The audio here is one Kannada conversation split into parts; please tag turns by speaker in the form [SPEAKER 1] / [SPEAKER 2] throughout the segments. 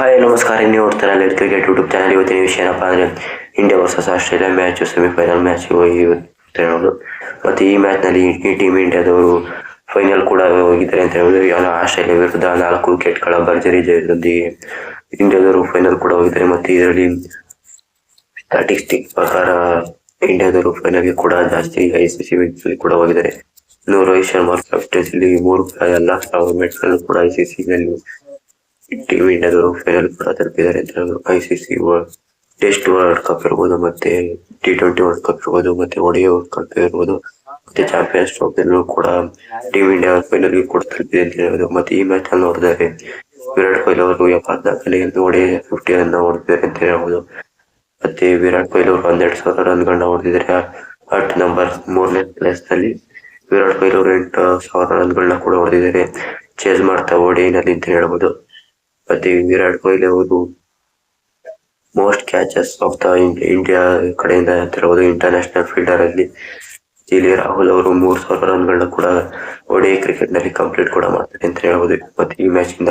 [SPEAKER 1] ಹಾಯ್, ನಮಸ್ಕಾರ. ನೀವು ನೋಡ್ತಾರೆ ಅಲ್ಲಿ ಕ್ರಿಕೆಟ್ ಯೂಟ್ಯೂಬ್ ಚಾನಲ್ ಇವತ್ತಿನ ವಿಷಯ ಏನಪ್ಪ ಅಂದರೆ India versus Australia match semifinal match ಇವತ್ತು ಹೇಳೋದು ಮತ್ತೆ ಈ ಮ್ಯಾಚ್ನಲ್ಲಿ ಈ ಟೀಮ್ ಇಂಡಿಯಾದವರು ಫೈನಲ್ ಕೂಡ ಹೋಗಿದ್ದಾರೆ ಅಂತ ಹೇಳಿದ್ರು ಆಸ್ಟ್ರೇಲಿಯಾ ವಿರುದ್ಧ ನಾಲ್ಕು ವಿಕೆಟ್ಗಳ ಭರ್ಜರಿ ಜಯದೊಂದಿಗೆ ಇಂಡಿಯಾದವರು ಫೈನಲ್ ಕೂಡ ಹೋಗಿದ್ದಾರೆ. ಮತ್ತೆ ಇದರಲ್ಲಿ ಸ್ಟಾಟಿಸ್ಟಿಕ್ ಪ್ರಕಾರ ಇಂಡಿಯಾದವರು ಫೈನಲ್ಗೆ ಕೂಡ ಜಾಸ್ತಿ ಐ ಸಿ ಸಿ ಕೂಡ ಹೋಗಿದ್ದಾರೆ. ಇನ್ನು ರೋಹಿತ್ ಶರ್ಮಾ ಕ್ಯಾಪ್ಟನ್ಸಿಲಿ ಮೂರು ಎಲ್ಲ ಸಾವಿರ ಮ್ಯಾಚ್ ಕೂಡ ಐ ಸಿ ಸಿ ಇಂಡಿಯಾದವರು ಫೈನಲ್ ಕೂಡ ತಲುಪಿದ್ದಾರೆ ಅಂತ I C C test world cup ಇರ್ಬೋದು, ಮತ್ತೆ ಟಿ ಟ್ವೆಂಟಿ ವರ್ಲ್ಡ್ ಕಪ್ ಇರ್ಬೋದು, ಮತ್ತೆ ಒಡಿಐ ವರ್ಲ್ಡ್ ಕಪ್ ಇರ್ಬೋದು, ಮತ್ತೆ ಚಾಂಪಿಯನ್ಸ್ ಟ್ರೋಫಿ ಕೂಡ ಟೀಮ್ ಇಂಡಿಯಾ ಫೈನಲ್ ಕೂಡ ತಲುಪಿದೆ ಅಂತ ಹೇಳ್ಬೋದು ಮತ್ತೆ ಈ ಮ್ಯಾಚ್ ಅಲ್ಲಿ ನೋಡಿದರೆ ವಿರಾಟ್ ಕೊಹ್ಲಿ ಅವರು ಎಪ್ಪತ್ನಾಲ್ಕಲ್ಲಿ ಒಡೆಯ ಫಿಫ್ಟಿ ರನ್ ಹೊಡೆದಿದ್ದಾರೆ ಅಂತ ಹೇಳ್ಬೋದು. ಮತ್ತೆ ವಿರಾಟ್ ಕೊಹ್ಲಿ ಅವರು ಹನ್ನೆರಡು ಸಾವಿರ ರನ್ಗಳನ್ನ ಹೊಡೆದಿದ್ದಾರೆ. ಅಟ್ ನಂಬರ್ ಮೂರನೇ ಪ್ಲೇಸ್ನಲ್ಲಿ ವಿರಾಟ್ ಕೊಹ್ಲಿ ಅವರು ಎಂಟು ಸಾವಿರ ರನ್ಗಳನ್ನ ಕೂಡ ಹೊಡೆದಿದ್ದಾರೆ. ಚೇಸ್ ಮಾಡ್ತಾ ಓಡಿ ಅಂತ ಹೇಳ್ಬೋದು. ಮತ್ತೆ ವಿರಾಟ್ ಕೊಹ್ಲಿ ಅವರು most catches of the India ಕಡೆಯಿಂದ ಹೇಳ್ಬೋದು ಇಂಟರ್ನ್ಯಾಷನಲ್ ಫೀಲ್ಡರ್ ಅಲ್ಲಿ. ಇಲ್ಲಿ ರಾಹುಲ್ ಅವರು ಮೂರ್ ಸಾವಿರ ರನ್ಗಳನ್ನ ಕೂಡ ಒಡೆಯ ಕ್ರಿಕೆಟ್ನಲ್ಲಿ ಕಂಪ್ಲೀಟ್ ಕೂಡ ಮಾಡ್ತಾರೆ ಅಂತ ಹೇಳ್ಬೋದು. ಮತ್ತೆ ಈ ಮ್ಯಾಚ್ ಇಂದ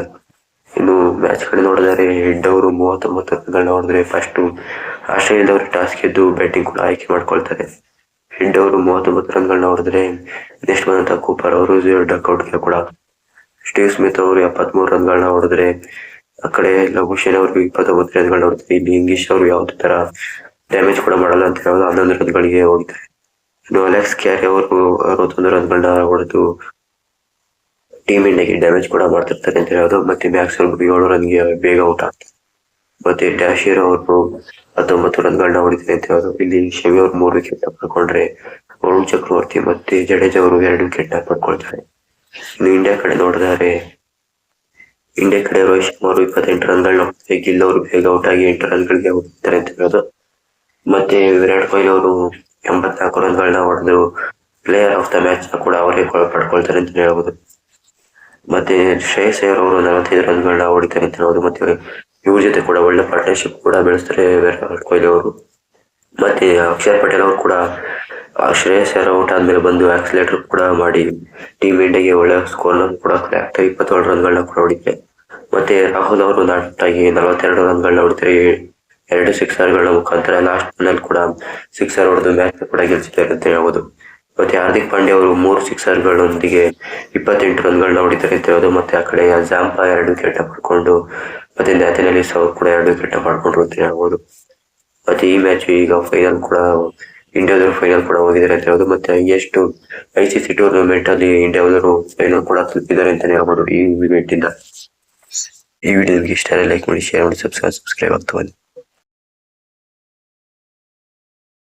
[SPEAKER 1] ಇನ್ನು ಮ್ಯಾಚ್ ಕಡೆ ನೋಡಿದರೆ ಹೆಡ್ ಅವರು ಮೂವತ್ತೊಂಬತ್ತು ರನ್ಗಳನ್ನ ಹೊಡೆದ್ರೆ ಫಸ್ಟ್ ಆಸ್ಟ್ರೇಲಿಯಾದವರು ಟಾಸ್ ಗೆದ್ದು ಬ್ಯಾಟಿಂಗ್ ಕೂಡ ಆಯ್ಕೆ ಮಾಡ್ಕೊಳ್ತಾರೆ. ಹೆಡ್ ಅವರು ಮೂವತ್ತೊಂಬತ್ತು ರನ್ಗಳನ್ನ ಹೊಡೆದ್ರೆ ನೆಕ್ಸ್ಟ್ ಬಂದಂತ ಕೂಪರ್ ಅವರು ಡಕ್ಔಟ್ಗೆ ಕೂಡ. ಸ್ಟೀವ್ ಸ್ಮಿತ್ ಅವರು ಎಪ್ಪತ್ಮೂರು ರನ್ಗಳನ್ನ ಹೊಡೆದ್ರೆ ಆ ಕಡೆ ಲಘುಶೇನ್ ಅವ್ರಿಗೆ ಇಪ್ಪತ್ತೊಂಬತ್ತು ರನ್ಗಳನ್ನ ನೋಡ್ತಾರೆ ಇಲ್ಲಿ ಇಂಗ್ಲಿಷ್ ಅವ್ರು ಯಾವುದೇ ತರ ಡ್ಯಾಮೇಜ್ ಕೂಡ ಮಾಡಲ್ಲ ಅಂತ ಹೇಳೋದು ಹನ್ನೊಂದು ರನ್ಗಳಿಗೆ ಹೋಗಿದ್ದಾರೆ ಇನ್ನು ಅಲೆಕ್ಸ್ ಕ್ಯಾರಿ ಅವರು ಅರವತ್ತೊಂದು ರನ್ಗಳನ್ನ ಹೊಡೆದು ಟೀಮ್ ಇಂಡಿಯಾಗೆ ಡ್ಯಾಮೇಜ್ ಕೂಡ ಮಾಡ್ತಿರ್ತಾರೆ ಅಂತ ಹೇಳೋದು, ಮತ್ತೆ ಮ್ಯಾಕ್ಸ್ ಅವರು ಏಳು ರನ್ಗೆ ಬೇಗ ಔಟ್ ಆಗ್ತಾರೆ ಮತ್ತೆ ಡ್ಯಾಶಿಯರ್ ಅವರು ಹತ್ತೊಂಬತ್ತು ರನ್ಗಳನ್ನ ಹೊಡಿತಾರೆ ಅಂತ ಹೇಳೋದು. ಇಲ್ಲಿ ಶಮಿ ಅವ್ರು ಮೂರು ವಿಕೆಟ್ ಪಡ್ಕೊಂಡ್ರೆ ವರುಣ್ ಚಕ್ರವರ್ತಿ ಮತ್ತೆ ಜಡೇಜ್ ಅವರು ಎರಡು ವಿಕೆಟ್ ಪಡ್ಕೊಳ್ತಾರೆ ಇನ್ನು ಇಂಡಿಯಾ ಕಡೆ ನೋಡಿದರೆ ಇಂಡಿಯಾ ಕಡೆ ರೋಹಿತ್ ಶರ್ಮಾ ಅವರು ಇಪ್ಪತ್ತೆಂಟು ರನ್ಗಳನ್ನ ಹೊಡೆದ್ರೆ ಗಿಲ್ ಅವರು ಬೇಗ ಔಟ್ ಆಗಿ ಎಂಟು ರನ್ಗಳಿಗೆ ಹೋಗ್ತಾರೆ ಅಂತ ಹೇಳೋದು. ಮತ್ತೆ ವಿರಾಟ್ ಕೊಹ್ಲಿ ಅವರು ಎಂಬತ್ನಾಲ್ಕು ರನ್ಗಳನ್ನ ಹೊಡೆದು ಪ್ಲೇಯರ್ ಆಫ್ ದ ಮ್ಯಾಚ್ ಕೂಡ ಅವರೇ ಪಡ್ಕೊಳ್ತಾರೆ ಅಂತ ಹೇಳ್ಬೋದು. ಮತ್ತೆ ಶ್ರೇಯಸ್ ಅಯ್ಯರ್ ಅವರು ನಲವತ್ತೈದು ರನ್ಗಳನ್ನ ಹೊಡಿತಾರೆ ಅಂತ ಹೇಳ್ಬೋದು ಮತ್ತೆ ಇವ್ರ ಜೊತೆ ಕೂಡ ಒಳ್ಳೆ ಪಾರ್ಟ್ನರ್ಶಿಪ್ ಕೂಡ ಬೆಳೆಸ್ತಾರೆ ವಿರಾಟ್ ಕೊಹ್ಲಿ ಅವರು. ಮತ್ತೆ ಅಕ್ಷರ್ ಪಟೇಲ್ ಅವರು ಕೂಡ ಶ್ರೇಯಸ್ ಅಯ್ಯರ್ ಔಟ್ ಆದ್ಮೇಲೆ ಬಂದು ಆಕ್ಸಿಲೇಟರ್ ಕೂಡ ಮಾಡಿ ಟೀಮ್ ಇಂಡಿಯಾಗೆ ಒಳ್ಳೆ ಸ್ಕೋರ್ ಕೂಡ ಇಪ್ಪತ್ತೇಳು ರನ್ಗಳನ್ನ ಕೂಡ ಹೊಡಿತಾರೆ. ಮತ್ತೆ ರಾಹುಲ್ ಅವರು ನಾಟ್ ಆಗಿ ನಲವತ್ತೆರಡು ರನ್ಗಳನ್ನ ಹೊಡಿತಾರೆ. ಎರಡು ಸಿಕ್ಸರ್ಗಳ ಮುಖಾಂತರ ಲಾಸ್ಟ್ನಲ್ಲಿ ಕೂಡ ಸಿಕ್ಸರ್ ಹೊಡೆದು ಮ್ಯಾಚ್ ಕೂಡ ಗೆಲ್ಸಿದ್ದಾರೆ ಅಂತ ಹೇಳ್ಬೋದು. ಮತ್ತೆ ಹಾರ್ದಿಕ್ ಪಾಂಡ್ಯ ಅವರು ಮೂರು ಸಿಕ್ಸರ್ಗಳೊಂದಿಗೆ ಇಪ್ಪತ್ತೆಂಟು ರನ್ ಗಳನ್ನ ಹೊಡಿತಾರೆ ಅಂತ ಹೇಳೋದು ಮತ್ತೆ ಆ ಕಡೆ ಜಾಂಪ ಎರಡು ವಿಕೆಟ್ ಪಡ್ಕೊಂಡು ಮತ್ತೆ ನ್ಯಾಥನಲ್ಲಿ ಸೌತ್ ಕೂಡ ಎರಡು ವಿಕೆಟ್ ಮಾಡ್ಕೊಂಡ್ರು ಅಂತ ಹೇಳ್ಬೋದು. ಮತ್ತೆ ಈ ಮ್ಯಾಚ್ ಈಗ ಫೈನಲ್ ಕೂಡ ಇಂಡಿಯಾದವರು ಫೈನಲ್ ಕೂಡ ಹೋಗಿದ್ದಾರೆ ಅಂತ ಹೇಳೋದು ಮತ್ತೆ ಎಷ್ಟು ಐ ಟೂರ್ನಮೆಂಟ್ ಅಲ್ಲಿ ಇಂಡಿಯಾದವರು ಫೈನಲ್ ಕೂಡ ತಲುಪಿದ್ದಾರೆ ಅಂತಾನೆ ಹೇಳ್ಬೋದು ಈ ಇವೆಂಟ್ ಇಂದ. ಈ ವಿಡಿಯೋ ನಿಮಗೆ ಇಷ್ಟ ಲೈಕ್ ಮಾಡಿ ಶೇರ್ ಮಾಡಿ ಸಬ್ಸ್ಕ್ರೈಬ್ ಸಬ್ಸ್ಕ್ರೈಬ್ ಆಗ್ತಾ ಬನ್ನಿ